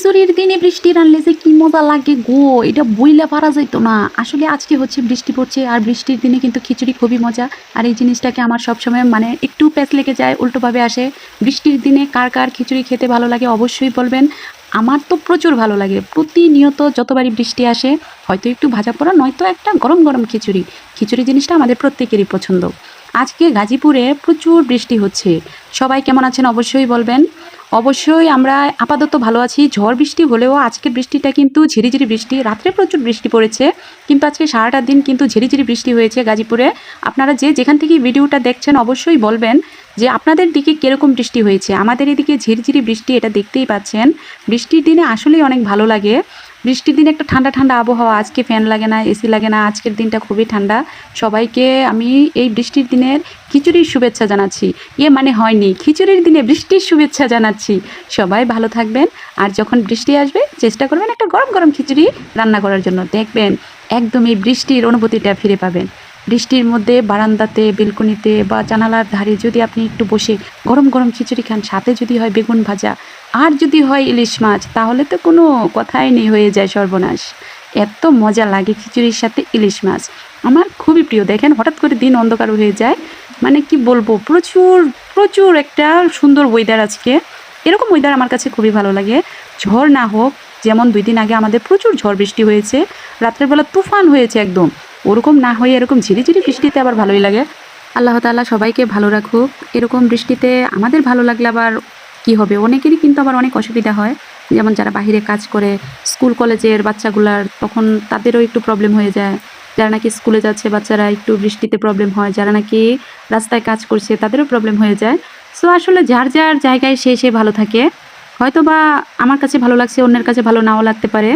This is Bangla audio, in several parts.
খিচুড়ির দিনে বৃষ্টি আনলে যে কি মজা লাগে গো, এটা বইলে পারা যাইতো না। আসলে আজকে হচ্ছে বৃষ্টি পড়ছে আর বৃষ্টির দিনে কিন্তু খিচুড়ি খুবই মজা। আর এই জিনিসটাকে আমার সবসময় মানে একটু প্যাচ লেগে যায়, উল্টোভাবে আসে। বৃষ্টির দিনে কার কার খিচুড়ি খেতে ভালো লাগে অবশ্যই বলবেন। আমার তো প্রচুর ভালো লাগে। প্রতিনিয়ত যতবারই বৃষ্টি আসে, হয়তো একটু ভাজা পোড়া, নয়তো একটা গরম গরম খিচুড়ি। খিচুড়ি জিনিসটা আমাদের প্রত্যেকেরই পছন্দ। আজকে গাজীপুরে প্রচুর বৃষ্টি হচ্ছে। সবাই কেমন আছেন অবশ্যই বলবেন। অবশ্যই আমরা আপাতত ভালো আছি। ঝড় বৃষ্টি হলেও আজকের বৃষ্টিটা কিন্তু ঝিরিঝিরি বৃষ্টি, রাত্রে প্রচুর বৃষ্টি পড়েছে। কিন্তু আজকে সারাটা দিন কিন্তু ঝিরিঝিরি বৃষ্টি হয়েছে গাজীপুরে। আপনারা যে যেখান থেকে ভিডিওটা দেখছেন অবশ্যই বলবেন যে আপনাদের দিকে কীরকম বৃষ্টি হয়েছে। আমাদের এদিকে ঝিরিঝিরি বৃষ্টি এটা দেখতেই পাচ্ছেন। বৃষ্টির দিনে আসলেই অনেক ভালো লাগে। বৃষ্টির দিনে একটা ঠান্ডা ঠান্ডা আবহাওয়া, আজকে ফ্যান লাগে না, এসি লাগে না, আজকের দিনটা খুবই ঠান্ডা। সবাইকে আমি এই বৃষ্টির দিনের খিচুড়ির শুভেচ্ছা জানাচ্ছি। ইয়ে মানে হয়নি, খিচুড়ির দিনে বৃষ্টির শুভেচ্ছা জানাচ্ছি। সবাই ভালো থাকবেন, আর যখন বৃষ্টি আসবে, চেষ্টা করবেন একটা গরম গরম খিচুড়ি রান্না করার জন্য। দেখবেন একদম এই বৃষ্টির অনুভূতিটা ফিরে পাবেন। বৃষ্টির মধ্যে বারান্দাতে, বেলকনিতে বা জানালার ধারে যদি আপনি একটু বসে গরম গরম খিচুড়ি খান, সাথে যদি হয় বেগুন ভাজা আর যদি হয় ইলিশ মাছ, তাহলে তো কোনো কথাই নেই হয়ে যায় সর্বনাশ। এত মজা লাগে খিচুড়ির সাথে ইলিশ মাছ। আমার খুবই প্রিয়। দেখেন, হঠাৎ করে দিন অন্ধকার হয়ে যায়। মানে কি বলব, প্রচুর প্রচুর একটা সুন্দর ওয়েদার আজকে। এরকম ওয়েদার আমার কাছে খুবই ভালো লাগে। ঝড় না হোক, যেমন দুই দিন আগে আমাদের প্রচুর ঝড় বৃষ্টি হয়েছে রাত্রেবেলা তুফান হয়েছে একদম। ওরকম না হয়ে এরকম ঝিরিঝিরি বৃষ্টিতে আবার ভালোই লাগে। আল্লাহ তাআলা সবাইকে ভালো রাখুক। এরকম বৃষ্টিতে আমাদের ভালো লাগলে আবার কি হবে? অনেকেরই কিন্তু আবার অনেক অসুবিধা হয়। যেমন যারা বাহিরে কাজ করে, স্কুল, কলেজের বাচ্চাগুলার তখন তাদেরও একটু প্রবলেম হয়ে যায়। যারা নাকি স্কুলে যাচ্ছে, বাচ্চারা একটু বৃষ্টিতে প্রবলেম হয়। যারা নাকি রাস্তায় কাজ করছে, তাদেরও প্রবলেম হয়ে যায়। সো আসলে যার যার জায়গায় সে সে ভালো থাকে। হয়তো বা আমার কাছে ভালো লাগছে, অন্যের কাছে ভালো নাও লাগতে পারে।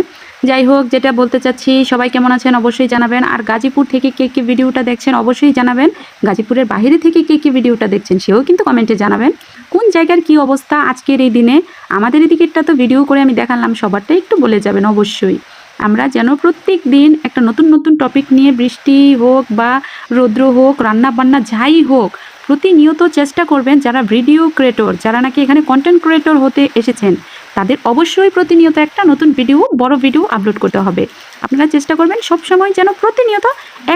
যাই হোক যেটা বলতে চাচ্ছি, সবাই কেমন আছেন অবশ্যই জানাবেন। আর গাজীপুর থেকে কে কী ভিডিওটা দেখছেন অবশ্যই জানাবেন। গাজীপুরের বাইরে থেকে কে কী ভিডিওটা দেখছেন সেও কিন্তু কমেন্টে জানাবেন। কোন জায়গার কি অবস্থা আজকের এই দিনে? আমাদের এদিকেরটা তো ভিডিও করে আমি দেখালাম, সবারটা একটু বলে যাবেন অবশ্যই। আমরা যেন প্রত্যেক দিন একটা নতুন নতুন টপিক নিয়ে বৃষ্টি হোক বা রৌদ্র হোক রান্না বান্না যাই হোক প্রতিনিয়ত চেষ্টা করবেন যারা ভিডিও ক্রিয়েটর, যারা নাকি এখানে কন্টেন্ট ক্রিয়েটর হতে এসেছেন, তাদের অবশ্যই প্রতিনিয়ত একটা নতুন ভিডিও, বড় ভিডিও আপলোড করতে হবে। আপনারা চেষ্টা করবেন সব সময় যেন প্রতিনিয়ত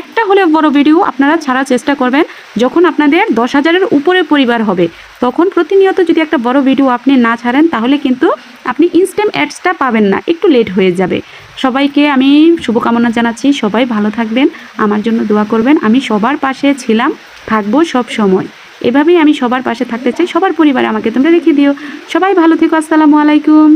একটা হলে বড় ভিডিও আপনারা ছাড়ার চেষ্টা করবেন। যখন আপনাদের দশ হাজারের উপরে পরিবার হবে, তখন প্রতিনিয়ত যদি একটা বড় ভিডিও আপনি না ছাড়েন, তাহলে কিন্তু আপনি ইনস্ট্যান্ট অ্যাডসটা পাবেন না, একটু লেট হয়ে যাবে। সবাইকে আমি শুভকামনা জানাচ্ছি, সবাই ভালো থাকবেন, আমার জন্য দোয়া করবেন। আমি সবার পাশে ছিলাম। থাকব সব সময়। এভাবেই আমি সবার পাশে থাকতে চাই। সবার পরিবারে আমাকে তোমরা রেখে দিও। সবাই ভালো থেকো। আসসালামু আলাইকুম।